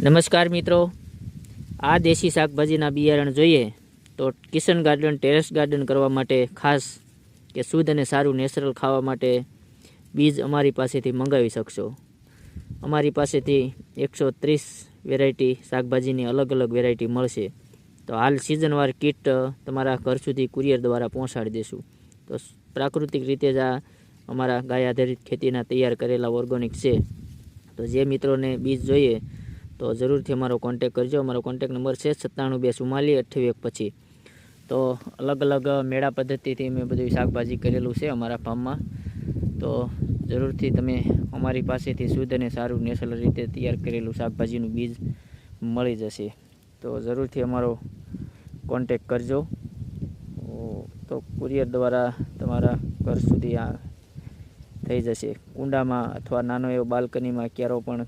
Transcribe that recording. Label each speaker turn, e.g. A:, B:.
A: નમસ્કાર મિત્રો. આ દેશી શાકભાજીના બિયારણ જોઈએ તો કિશન ગાર્ડન, ટેરેસ ગાર્ડન કરવા માટે ખાસ કે શુદ્ધ અને સારું નેચરલ ખાવા માટે બીજ અમારી પાસેથી મંગાવી શકશો. અમારી પાસેથી એકસો ત્રીસ વેરાયટી શાકભાજીની અલગ અલગ વેરાયટી મળશે. તો હાલ સિઝનવાર કીટ તમારા ઘર સુધી કુરિયર દ્વારા પહોંચાડી દઈશું તો પ્રાકૃતિક રીતે જ આ અમારા ગાય આધારિત ખેતીના તૈયાર કરેલા ઓર્ગોનિક છે. તો જે મિત્રોને બીજ જોઈએ તો જરૂરથી અમારો કોન્ટેક કરજો. અમારો કોન્ટેક નંબર છે સત્તાણું બે ચુમ્માલી અઠ્ઠાવી એક પછી તો અલગ અલગ મેળા પદ્ધતિથી મેં બધું શાકભાજી કરેલું છે અમારા ફાર્મમાં. તો જરૂરથી તમે અમારી પાસેથી શુદ્ધ અને સારું નેચરલ રીતે તૈયાર કરેલું શાકભાજીનું બીજ મળી જશે. તો જરૂરથી અમારો કોન્ટેક કરજો. તો કુરિયર દ્વારા તમારા ઘર સુધી આ થઈ જશે. કુંડામાં અથવા નાનો એવો બાલ્કનીમાં ક્યારો પણ